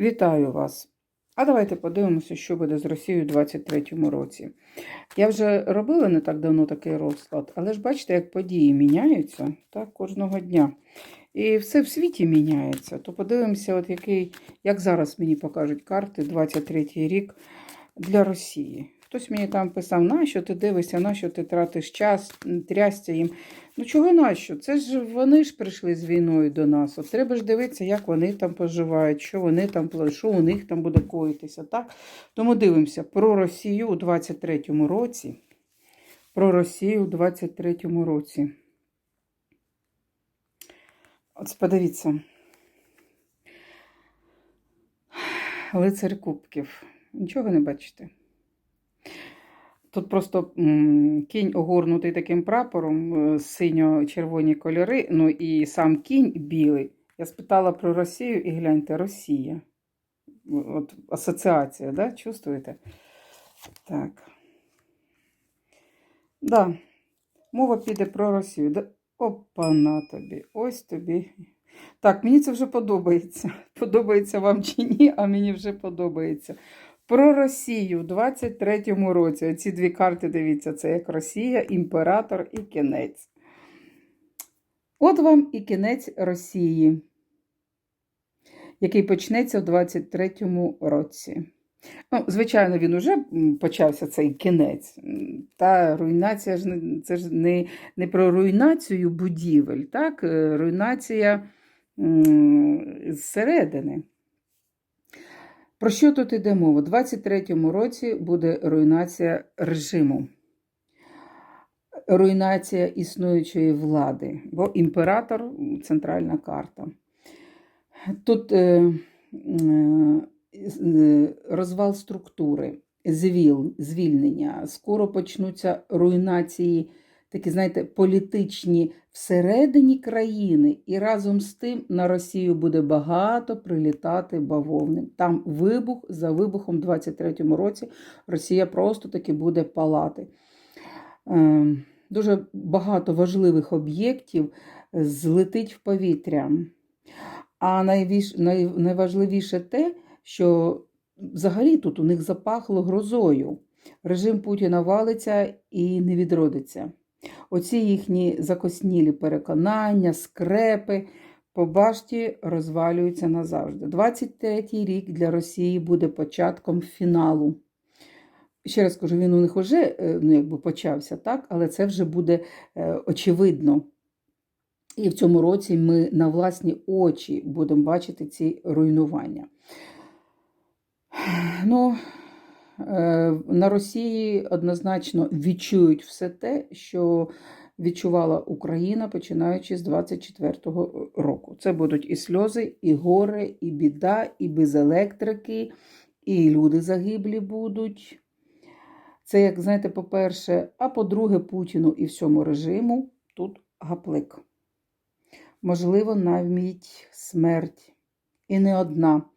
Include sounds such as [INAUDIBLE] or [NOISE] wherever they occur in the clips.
Вітаю вас! А давайте подивимося, що буде з Росією у 2023 році. Я вже робила не так давно такий розклад, але ж бачите, як події міняються так, кожного дня. І все в світі міняється. То подивимося, от який, як зараз мені покажуть карти 23 рік для Росії. Хтось мені там писав, нащо ти дивишся, нащо ти тратиш час, трясся їм. Ну чого нащо? Це ж вони ж прийшли з війною до нас. От треба ж дивитися, як вони там поживають, що вони там що у них там буде коїтися. Так? Тому дивимося про Росію у 23-му році. Про Росію у 23-му році. От подивіться. Лицар Кубків. Нічого не бачите? Тут просто кінь огорнутий таким прапором, е, синьо-червоні кольори, ну і сам кінь білий. Я спитала про Росію і гляньте, Росія. От асоціація, да? Чувствуєте? Так. Да. Мова піде про Росію. Да? Опа, на тобі. Ось тобі. Так, мені це вже подобається. [LAUGHS] Подобається вам чи ні, а мені вже подобається. Про Росію у 23-му році. Ці дві карти, дивіться, це як Росія, імператор і кінець. От вам і кінець Росії, який почнеться у 23-му році. Ну, звичайно, він уже почався цей кінець. Та руйнація ж це ж не, не про руйнацію будівель, так? Е, Руйнація зсередини. Про що тут йде мова? У 23-му році буде руйнація режиму, руйнація існуючої влади, бо імператор центральна карта. Тут е, е, розвал структури, звіл, звільнення, скоро почнуться руйнації, такі, знаєте, політичні всередині країни, і разом з тим на Росію буде багато прилітати бавовним. Там вибух за вибухом у 23-му році Росія просто таки буде палати. Е, Дуже багато важливих об'єктів злетить в повітря. А найважливіше те, що взагалі тут у них запахло грозою. Режим Путіна валиться і не відродиться. Оці їхні закоснілі переконання, скрепи по башті розвалюються назавжди. 23-й рік для Росії буде початком фіналу. Ще раз кажу, він у них вже ну, якби почався, так? але це вже буде е, очевидно. І в цьому році ми на власні очі будемо бачити ці руйнування. Ну, е, на Росії однозначно відчують все те, що відчувала Україна, починаючи з 24-го року. Це будуть і сльози, і горе, і біда, і без електрики, і люди загиблі будуть. Це, як знаєте, по-перше, а по-друге, Путіну і всьому режиму тут гаплик. Можливо, навіть смерть. І не одна Е,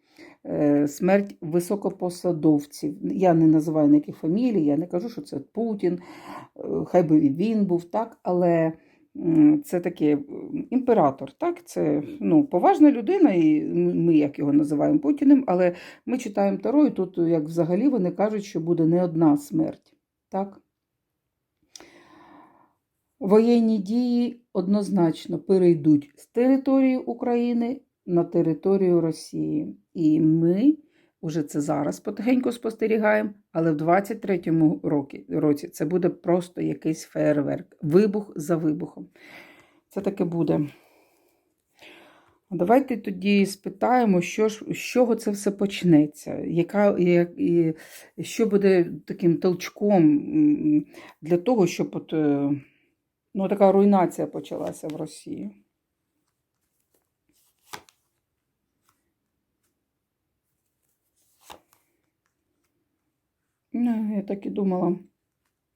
смерть високопосадовців. Я не називаю ніяких фамілій, я не кажу, що це Путін, е, хай би він був так, але це таке імператор, так? Це ну, поважна людина, і ми як його називаємо Путіним, але ми читаємо Таро, і тут як взагалі вони кажуть, що буде не одна смерть. Так? Воєнні дії однозначно перейдуть з території України на територію Росії. І ми вже це зараз потихеньку спостерігаємо, але в 23-му році, це буде просто якийсь фейерверк, вибух за вибухом. Це таке буде. Давайте тоді спитаємо, що ж, з чого це все почнеться, яка, як, і, що буде таким толчком для того, щоб от, е, ну, така руйнація почалася в Росії. Я так і думала.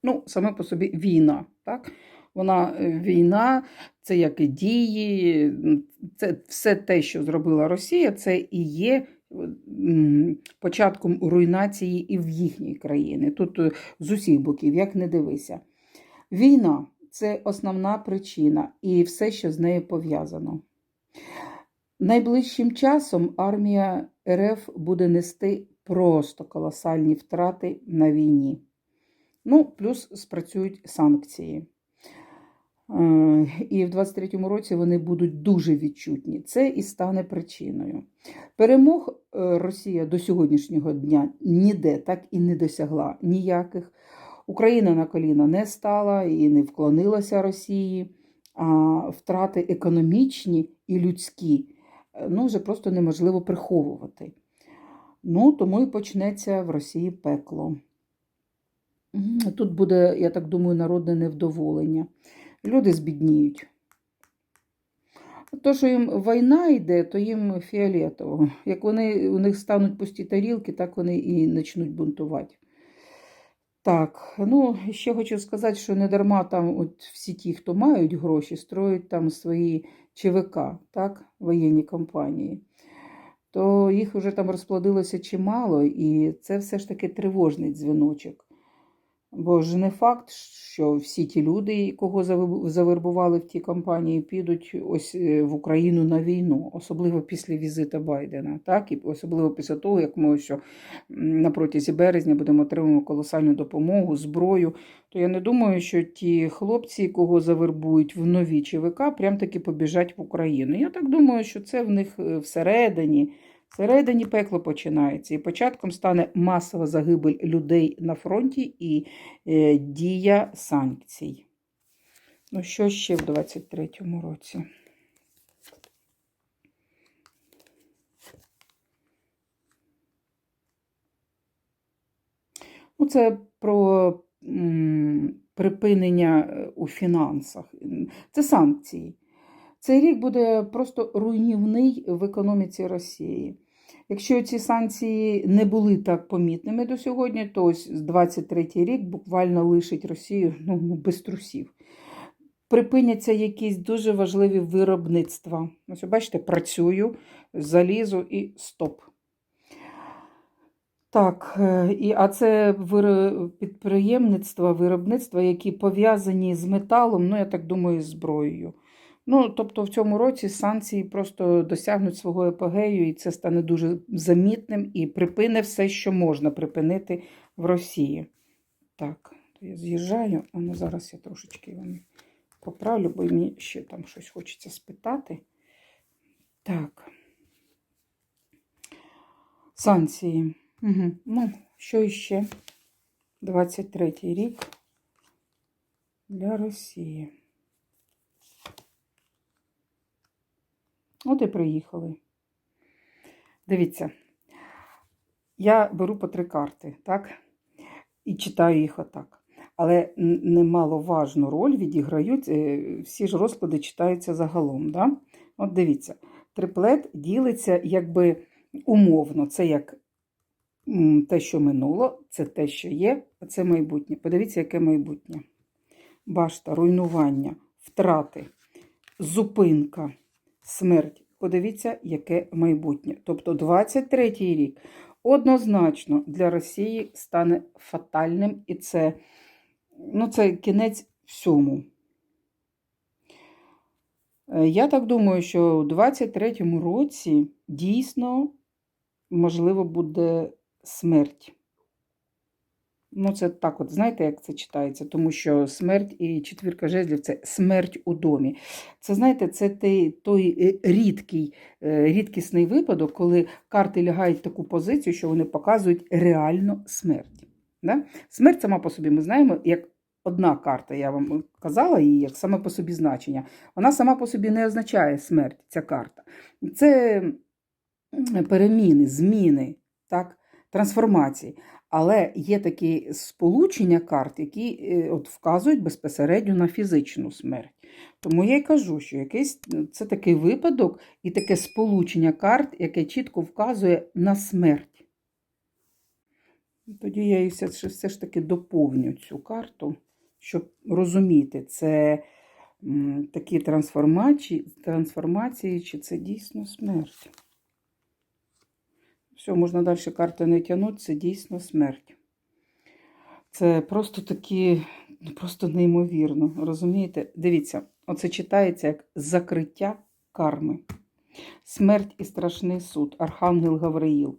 Ну, саме по собі війна, так? Вона е, війна, це як і дії, це все те, що зробила Росія, це і є початком руйнації і в їхній країні. Тут е, з усіх боків, як не дивися. Війна це основна причина і все, що з нею пов'язано. Найближчим часом армія РФ буде нести просто колосальні втрати на війні. Ну, плюс спрацюють санкції. Е, І в 23-му році вони будуть дуже відчутні. Це і стане причиною. Перемог е, Росія до сьогоднішнього дня ніде так і не досягла ніяких. Україна на коліна не стала і не вклонилася Росії, а втрати економічні і людські е, ну, вже просто неможливо приховувати. Ну, тому і почнеться в Росії пекло. Тут буде, я так думаю, народне невдоволення. Люди збідніють. То, що їм війна йде, то їм фіолетово. Як вони, у них стануть пусті тарілки, так вони і почнуть бунтувати. Так, ну ще хочу сказати, що не дарма там от всі ті, хто мають гроші, строять там свої ЧВК, так, воєнні компанії, то їх вже там розплодилося чимало, і це все ж таки тривожний дзвіночок. Бо ж не факт, що всі ті люди, кого завербували в ті компанії, підуть ось е, в Україну на війну, особливо після візита Байдена, так і особливо після того, як ми що на протязі березня будемо отримувати колосальну допомогу, зброю. То я не думаю, що ті хлопці, кого завербують в нові ЧВК, прям таки побіжать в Україну. Я так думаю, що це в них е, всередині. Всередині пекло починається, і початком стане масова загибель людей на фронті і е, дія санкцій. Ну, що ще в 23-му році? Ну, це про припинення е, у фінансах. Це санкції. Цей рік буде просто руйнівний в економіці Росії. Якщо ці санкції не були так помітними до сьогодні, то ось 23-й рік буквально лишить Росію [LAUGHS] ну, ну, без трусів. Припиняться якісь дуже важливі виробництва. Ось, бачите, працюю, залізу і стоп. Так, е, і, а це підприємництва, виробництва, які пов'язані з металом, ну, я так думаю, з зброєю. Ну, тобто в цьому році санкції просто досягнуть свого епогею, і це стане дуже замітним і припине все, що можна припинити в Росії. Так, то я з'їжджаю, а ну зараз я трошечки вам поправлю, бо мені ще там щось хочеться спитати. Так. Санкції. Угу. Ну, що іще? 23-й рік для Росії. От і приїхали. Дивіться, я беру по три карти, так? І читаю їх отак. Але немаловажну роль відіграють, е, всі ж розклади читаються загалом. Да? От дивіться, триплет ділиться якби умовно. Це як те, що минуло, це те, що є, а це майбутнє. Подивіться, яке майбутнє. Башта, руйнування, втрати, зупинка, смерть. Подивіться, яке майбутнє. Тобто 23-й рік однозначно для Росії стане фатальним, і це, ну, це кінець всьому. Е, Я так думаю, що у 23-му році дійсно можливо буде смерть. Ну, це так, от знаєте, як це читається, тому що смерть і четвірка жезлів це смерть у домі. Це знаєте, це той, той е, рідкий, е, рідкісний випадок, коли карти лягають в таку позицію, що вони показують реально смерть. Да? Смерть сама по собі ми знаємо, як одна карта, я вам казала її, як саме по собі значення. Вона сама по собі не означає смерть, ця карта. Це переміни, зміни, так? трансформації. Але є такі сполучення карт, які е, от вказують безпосередньо на фізичну смерть. Тому я й кажу, що якийсь це такий випадок і таке сполучення карт, яке чітко вказує на смерть. Тоді я її все, все ж таки доповню цю карту, щоб розуміти, це такі трансформації, трансформації, чи це дійсно смерть. Все, можна далі карти не тягнути, це дійсно смерть. Це просто такі, ну просто неймовірно. Розумієте? Дивіться, оце читається як закриття карми. Смерть і страшний суд, Архангел Гавриїл.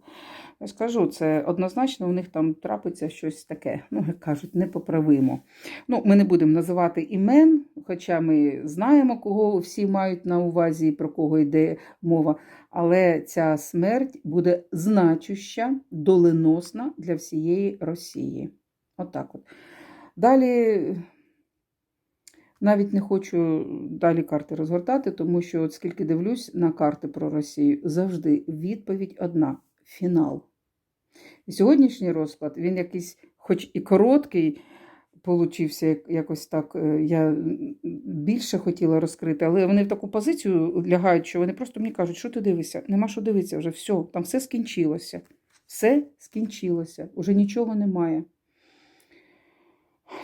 Скажу, це однозначно у них там трапиться щось таке, ну, як кажуть, непоправимо. Ну, ми не будемо називати імен, хоча ми знаємо, кого всі мають на увазі, про кого йде мова. Але ця смерть буде значуща, доленосна для всієї Росії. Отак от. Далі навіть не хочу далі карти розгортати, тому що, от скільки дивлюсь на карти про Росію, завжди відповідь одна фінал. Сьогоднішній розклад, він якийсь, хоч і короткий, получився якось так. е, Я більше хотіла розкрити, але вони в таку позицію лягають, що вони просто мені кажуть, що ти дивишся? Нема що дивитися вже, все, там все скінчилося. Все скінчилося, уже нічого немає.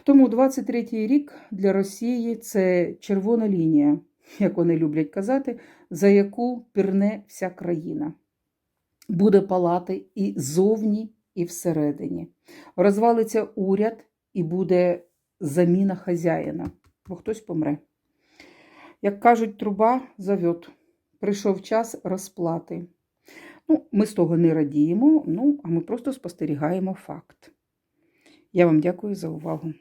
Тому 23-й рік для Росії це червона лінія, як вони люблять казати, за яку пірне вся країна. Буде палати і зовні, і всередині. Розвалиться уряд і буде заміна хазяїна, бо хтось помре. Як кажуть, труба завьот. Прийшов час розплати. Ну, ми з того не радіємо, ну, а ми просто спостерігаємо факт. Я вам дякую за увагу.